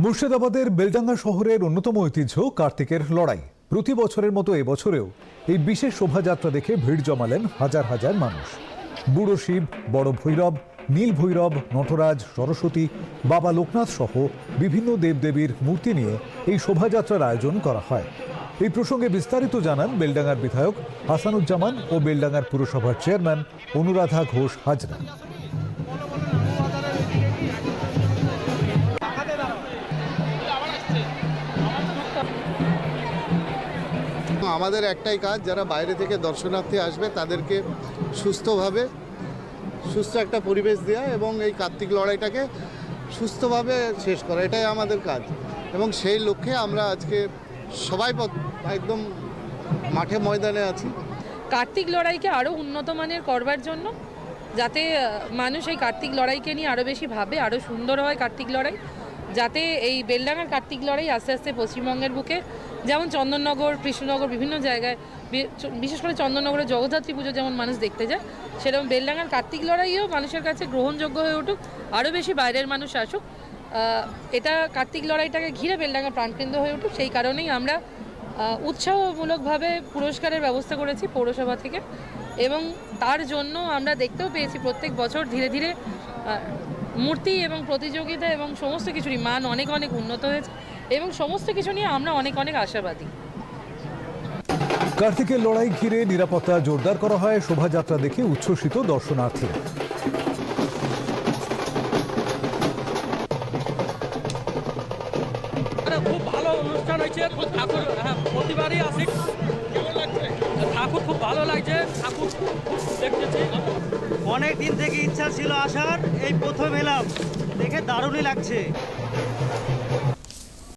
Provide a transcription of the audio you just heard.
মুর্শিদাবাদের বেলডাঙ্গা শহরের অন্যতম ঐতিহ্য কার্তিকের লড়াই। প্রতি বছরের মতো এবছরেও এই বিশেষ শোভাযাত্রা দেখে ভিড় জমালেন হাজার হাজার মানুষ। বুড়ো শিব, বড় ভৈরব, নীল ভৈরব, নটরাজ, সরস্বতী, বাবা লোকনাথ সহ বিভিন্ন দেবদেবীর মূর্তি নিয়ে এই শোভাযাত্রার আয়োজন করা হয়। এই প্রসঙ্গে বিস্তারিত জানান বেলডাঙ্গার বিধায়ক হাসানুজ্জামান ও বেলডাঙ্গার পুরসভার চেয়ারম্যান অনুরাধা ঘোষ হাজরা। আমাদের একটাই কাজ, যারা বাইরে থেকে দর্শনার্থী আসবে, তাদেরকে সুস্থভাবে সুস্থ একটা পরিবেশ দেওয়া এবং এই কার্তিক লড়াইটাকে সুস্থভাবে শেষ করা, এটাই আমাদের কাজ। এবং সেই লক্ষ্যে আমরা আজকে সবাই একদম মাঠে ময়দানে আছি। কার্তিক লড়াইকে আরও উন্নত মানের করবার জন্য, যাতে মানুষ এই কার্তিক লড়াইকে নিয়ে আরও বেশি ভাবে আরও সুন্দর হয় কার্তিক লড়াই। যাতে এই বেলডাঙার কার্তিক লড়াই আস্তে আস্তে পশ্চিমবঙ্গের বুকে, যেমন চন্দননগর, কৃষ্ণনগর, বিভিন্ন জায়গায় বিশেষ করে চন্দননগরের জগদ্ধাত্রী পুজো যেমন মানুষ দেখতে যায়, সেরকম বেলডাঙার কার্তিক লড়াইও মানুষের কাছে গ্রহণযোগ্য হয়ে উঠুক, আরও বেশি বাইরের মানুষ আসুক এটা কার্তিক লড়াইটাকে ঘিরে বেলডাঙ্গা প্রাণকেন্দ্র হয়ে উঠুক, সেই কারণেই আমরা উৎসাহমূলকভাবে পুরস্কারের ব্যবস্থা করেছি পৌরসভা থেকে, এবং তার জন্য আমরা দেখতেও পেয়েছি প্রত্যেক বছর ধীরে ধীরে মূর্তি এবং প্রতিযোগিতা এবং সমস্ত কিছুরই মান অনেক অনেক উন্নত হয়েছে এবং সমস্ত কিছু নিয়ে আমরা অনেক অনেক আশাবাদী। কার্তিকের লড়াই ঘিরে নিরাপত্তা জোরদার করা হয় শোভাযাত্রা দেখে উচ্ছ্বসিত দর্শনার্থীরা। আরে খুব ভালো অনুষ্ঠান হয়েছে খুব ঠাকুর হ্যাঁ প্রতিবারই আসি। ঠাকুর খুব ভালো লাগছে ঠাকুর দেখতেছি। অনেক দিন থেকে ইচ্ছা ছিল আসার এই প্রথম এলাম। দেখে দারুণই লাগছে।